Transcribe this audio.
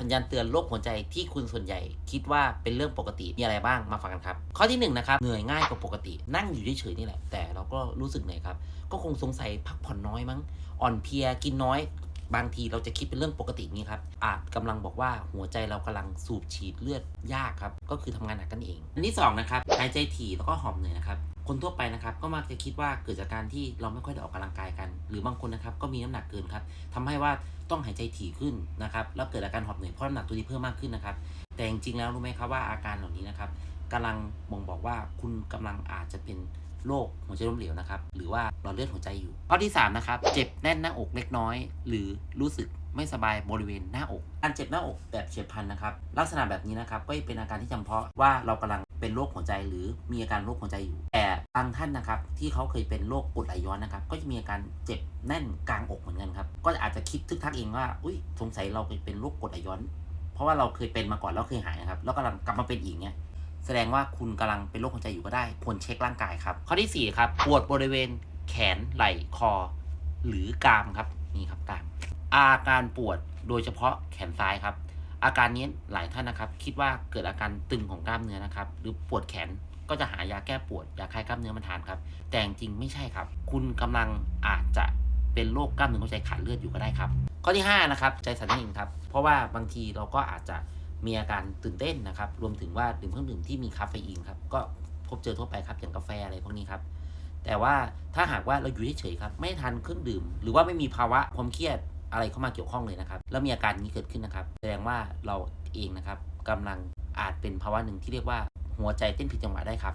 สัญญาณเตือนโรคหัวใจที่คุณส่วนใหญ่ คิดว่าเป็นเรื่องปกติมีอะไรบ้างมาฟังกันครับ ข้อที่หนึ่งนะครับเหนื่อยง่ายกว่าปกติ นั่งอยู่เฉยๆนี่แหละ แต่เราก็รู้สึกเหนื่อยครับ ก็คงสงสัยพักผ่อนน้อยมั้ง อ่อนเพลียกินน้อย บางทีเราจะคิดเป็นเรื่องปกตินี้ครับอาจกำลังบอกว่าหัวใจเรากำลังสูบฉีดเลือดยากครับก็คือทำงานหนักกันเอง อันที่สองนะครับหายใจถี่แล้วก็หอบเหนื่อยนะครับคนทั่วไปนะครับก็มักจะคิดว่าเกิดจากการที่เราไม่ค่อยได้ออกกำลังกายกัน หรือบางคนนะครับก็มีน้ำหนักเกินครับทำให้ว่า ต้องหายใจถี่ขึ้นนะครับแล้วเกิดอาการหอบเหนื่อยเพราะน้ำหนักตัวนี้เพิ่มมากขึ้นนะครับ แต่จริงๆแล้วรู้ไหมครับว่าอาการเหล่านี้นะครับกำลังบ่งบอกว่าคุณกำลังอาจจะเป็นโรคหัวใจล้มเหลวนะครับ หรือว่าหลอดเลือดหัวใจอยู่ ข้อที่ 3 นะครับ เจ็บแน่นหน้าอกเล็กน้อย หรือรู้สึกไม่สบายบริเวณหน้าอกอันเจ็บหน้าอกแบบเฉียบพลันนะครับ ลักษณะแบบนี้นะครับก็เป็นอาการที่จำเพาะว่าเรากำลัง เป็นโรคหัวใจหรือมีอาการโรคหัวใจอยู่ แต่บางท่านนะครับที่เขาเคยเป็นโรคกรดไหลย้อนนะครับ ก็จะมีอาการเจ็บแน่นกลางอกเหมือนกันครับ ก็อาจจะคิดทึกทักเองว่า อุ้ยสงสัยเราเคยเป็นโรคกรดไหลย้อน เพราะว่าเราเคยเป็นมาก่อนแล้วเคยหายนะครับ แล้วกำลังกลับมาเป็นอีกเนี่ยแสดงว่าคุณกำลังเป็นโรคหัวใจอยู่ก็ได้ควรเช็คร่างกายครับ ข้อที่4ครับปวดบริเวณแขนไหล่คอ หรือกรามครับนี่ครับกรามอาการปวดโดยเฉพาะแขนซ้ายครับ อาการนี้หลายท่านนะครับ คิดว่าเกิดอาการตึงของกล้ามเนื้อนะครับ หรือปวดแขนก็จะหายาแก้ปวดยาคลายกล้ามเนื้อมาทานครับ แต่จริงไม่ใช่ครับ คุณกำลังอาจจะเป็นโรคกล้ามเนื้อหัวใจขาดเลือดอยู่ก็ได้ครับ ข้อที่ 5 นะครับ ใจสั่นนั่นเองครับ เพราะว่าบางทีเราก็อาจจะมีอาการตื่นเต้นนะครับ รวมถึงว่าดื่มเครื่องดื่มที่มีคาเฟอีนครับ ก็พบเจอทั่วไปครับ อย่างกาแฟอะไรพวกนี้ครับ แต่ว่าถ้าหากว่าเราอยู่เฉยๆครับ ไม่ทานเครื่องดื่ม หรือว่าไม่มีภาวะความเครียด อะไรเข้ามาเกี่ยวข้องเลยนะครับ แล้วมีอาการนี้เกิดขึ้นนะครับ แสดงว่าเราเองนะครับกำลังอาจเป็นภาวะหนึ่งที่เรียกว่าหัวใจเต้นผิดจังหวะได้ครับ